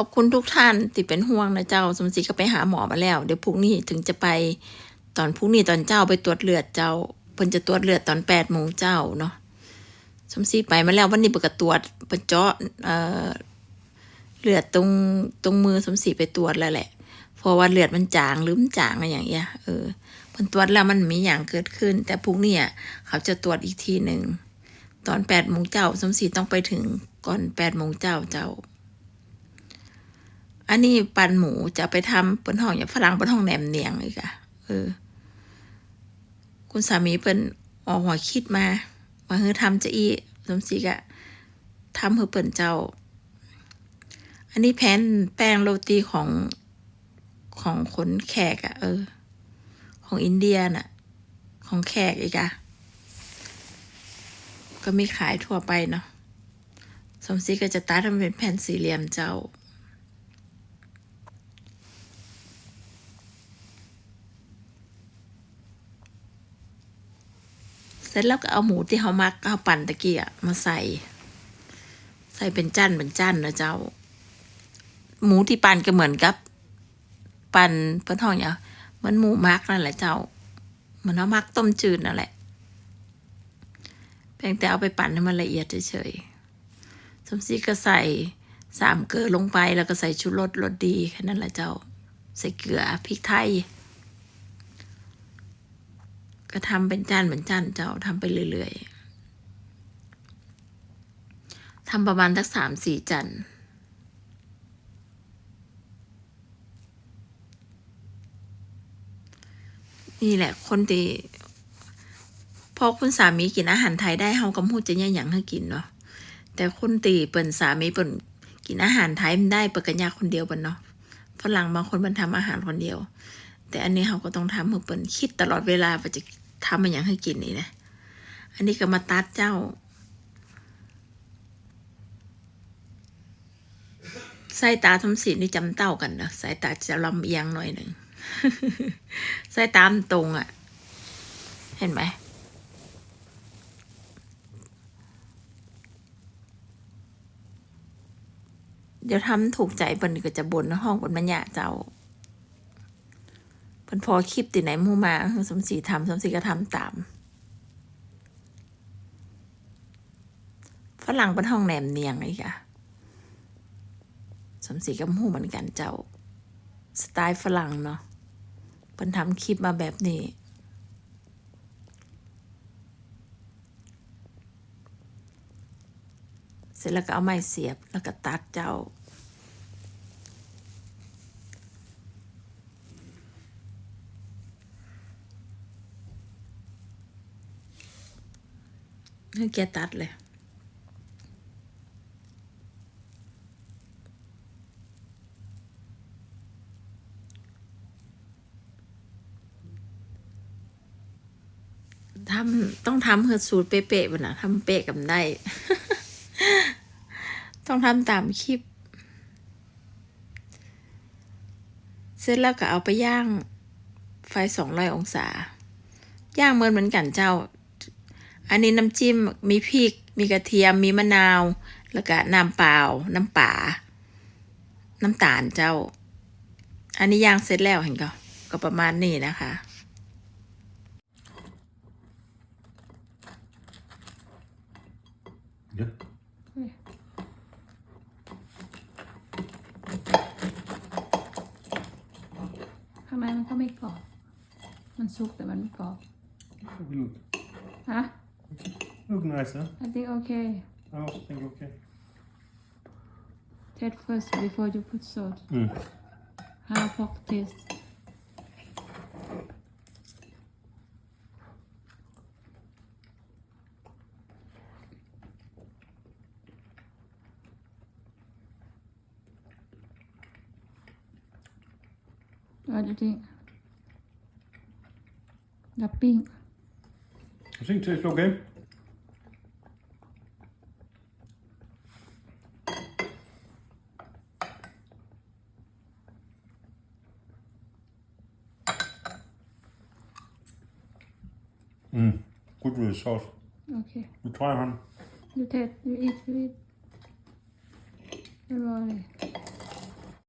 ขอบคุณทุกท่านที่เป็นห่วงนะเจ้า สมศรีก็ไปหาหมอมาแล้ว เดี๋ยวพรุ่งนี้ถึงจะไปตอนพรุ่งนี้ตอนเจ้าไปตรวจเลือดเจ้าเพิ่นจะตรวจเลือดตอนแปดโมงเจ้าเนาะสมศรีไปมาแล้ววันนี้เปิดตรวจเปิดเจาะเอ่อเลือดตรงตรงมือสมศรีไปตรวจแล้วแหละเพราะว่าเลือดมันจางหรืมจางอะไรอย่างเงี้ยเออเพิ่นตรวจแล้วมันมีอย่างเกิดขึ้น แต่พรุ่งนี้อะเขาจะตรวจอีกทีหนึ่งตอนแปดโมงเจ้าสมศรีต้องไปถึงก่อนแปดโมงเจ้าเจ้า อันนี้ปันหมูจะไปทำเป็นห้องอย่างฝรั่งเป็นห้องแหนมเนียงอีกอะเออ คุณสามีเพิ่นออกหัวคิดมาว่าเฮ้อทำจะอีสมศรีกะทำเพื่อเปิ่นเจ้า อันนี้แผ่นแป้งโรตีของของคนแขกอะเออ ของอินเดียน่ะ ของแขกอีกอะก็มีขายทั่วไปเนาะสมศรีก็จะตัดทำเป็นแผ่นสี่เหลี่ยมเจ้า ร็จแล้วก็เอาหมูที่เขามักเอาปั่นตะเกี้อะมาใส่ ใส่เป็นจั่นเป็นจั่นนะเจ้า หมูที่ปั่นก็เหมือนกับ ปั่นเปิ้นห้องอย่างเหมันหมูมักนั่นแหละเจ้ามือนเอามักต้มจืดนั่นแหละเพียงแต่เอาไปปั่นให้มันละเอียดเฉยๆสมศรีก็ใส่สามเกลือลงไปแล้วก็ใส่ชูรสรสดีแค่นั้นแหละเจ้า ใส่เกลือพริกไทย ก็ทำเป็นจานเหมือนจานเจ้าทำไปเรื่อยๆทำประมาณสักสามสี่จานนี่แหละคนที่พอคุณสามีกินอาหารไทยได้เฮากำพูดจะเนี่อย่างให้กินเนาะแต่คนตีเปิ่นสามีเปิ่นกินอาหารไทยมันได้เปิดกันยากคนเดียวเปิ่นเนาะฝรั่งบางคนมันทำอาหารคนเดียว แต่อันนี้เขาก็ต้องทำเพื่อเปิ่นคิดตลอดเวลาว่าจะทำมันอย่างให้กินนี่นะ อันนี้ก็มาตัดเจ้า สายตาทำสีนี่จำเต้ากันนะสายตาจะลำเอียงหน่อยหนึ่งสายตามตรงอะ่ะ เห็นไหมเดี๋ยวทำถูกใจเปิ่นก็จะบนห้องบนมันยะเจ้า เพิ่นพอคลิปติไหนมูมาสมศรีทำสมศรีก็ทำตามฝรั่งเป็นห้องแหนมเนียงอีกอะสมศรีกับหมู่เหมือนกันเจ้า สไตล์ฝรั่งเนาะเพิ่นทำคลิปมาแบบนี้เสร็จแล้วก็เอาไม้เสียบแล้วก็ตัดเจ้า ให้แกตัดเลยทำต้องทำเฮือสูตรเป๊ะๆบ่นะทำเป๊ะกับได้ ต้องทำตามคลิป เสร็จแล้วก็เอาไปย่างไฟสองร้อยองศา ย่างเหมือนเหมือนกันเจ้า อันนี้น้ำจิ้มมีพริก มีกระเทียม มีมะนาว แล้วก็น้ำเปล่า น้ำป่า น้ำตาลเจ้า อันนี้ย่างเสร็จแล้วเห็นก็ก็ประมาณนี้นะคะ Ja. ข้างในมันก็ไม่กรอบ มันสุกแต่มันไม่กรอบ Look, ฮะ look nice, huh? I think okay I also think okay. taste first before you put salt Mm. how pork taste What do you think? Wrapping. I think tastes okay. Hmm, good with the sauce. Okay. You try, hon. You taste, you eat, you eat. Everybody.